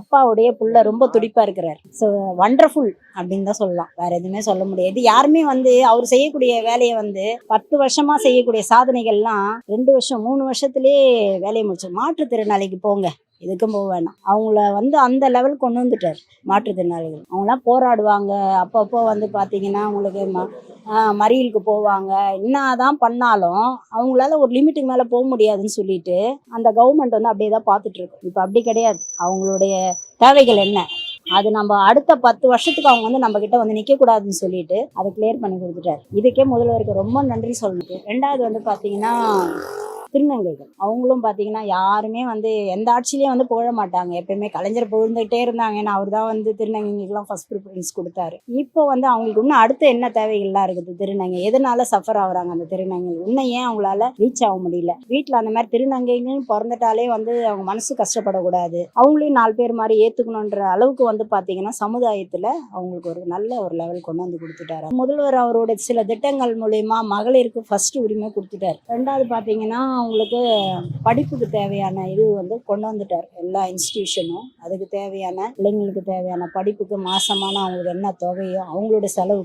அப்பாவுடைய புள்ள ரொம்ப துடிப்பா இருக்கிறார். ஸோ வண்டர்ஃபுல் அப்படின்னு தான் சொல்லலாம். வேற எதுவுமே சொல்ல முடியாது. யாருமே வந்து அவர் செய்யக்கூடிய வேலையை வந்து பத்து வருஷமா செய்யக்கூடிய சாதனைகள்லாம் ரெண்டு வருஷம் மூணு வருஷத்துலயே வேலையை முடிச்சு மாற்றுத்திறனாளிக்கு போங்க. எதுக்கும் போக வேணாம். அவங்கள வந்து அந்த லெவல் கொண்டு வந்துட்டார் மாற்றுத்திறனாளிகள் அவங்களாம் போராடுவாங்க. அப்பப்போ வந்து பார்த்தீங்கன்னா அவங்களுக்கு ம- மறியலுக்கு போவாங்க. என்னதான் பண்ணாலும் அவங்களால ஒரு லிமிட்டுக்கு மேலே போக முடியாதுன்னு சொல்லிட்டு அந்த கவர்மெண்ட் வந்து அப்படியே தான் பார்த்துட்ருக்கு இப்போ அப்படி கிடையாது. அவங்களுடைய தேவைகள் என்ன? அது நம்ம அடுத்த பத்து வருஷத்துக்கு அவங்க வந்து நம்ம கிட்ட வந்து நிக்க கூடாதுன்னு சொல்லிட்டு அதை கிளியர் பண்ணி கொடுத்துட்டாரு. இதுக்கே முதல்வருக்கு ரொம்ப நன்றி சொல்லணும். ரெண்டாவது வந்து பாத்தீங்கன்னா திருநங்கைகள். அவங்களும் பார்த்தீங்கன்னா யாருமே வந்து எந்த ஆட்சியிலையும் வந்து புகழ மாட்டாங்க. எப்பயுமே கலைஞர் புகழ்ந்துகிட்டே இருந்தாங்க ஏன்னா அவர் தான் வந்து திருநங்கைகளுக்குலாம் ஃபர்ஸ்ட் ப்ரிஃபரன்ஸ் கொடுத்தாரு. இப்போ வந்து அவங்களுக்கு இன்னும் அடுத்த என்ன தேவைகள்லாம் இருக்குது திருநங்கை? எதனால சஃபர் ஆகுறாங்க அந்த திருநங்கைகள்? இன்னும் ஏன் அவங்களால ரீச் ஆக முடியல? வீட்டில் அந்த மாதிரி திருநங்கைகள் பிறந்துட்டாலே வந்து அவங்க மனசு கஷ்டப்படக்கூடாது. அவங்களையும் நாலு பேர் மாதிரி ஏற்றுக்கணுன்ற அளவுக்கு வந்து பார்த்தீங்கன்னா சமுதாயத்தில் அவங்களுக்கு ஒரு நல்ல ஒரு லெவல் கொண்டு வந்து கொடுத்துட்டாரு. முதல்வர் அவரோட சில திட்டங்கள் மூலயமா மகளிருக்கு ஃபர்ஸ்ட் உரிமை கொடுத்துட்டாரு. ரெண்டாவது பார்த்தீங்கன்னா அவங்களுக்கு படிப்புக்கு தேவையான இது வந்து கொண்டு வந்துட்டார். எல்லா இன்ஸ்டியூஷனும் அதுக்கு தேவையான பிள்ளைங்களுக்கு தேவையான படிப்புக்கு மாசமான அவங்களுக்கு என்ன தொகையோ அவங்களோட செலவு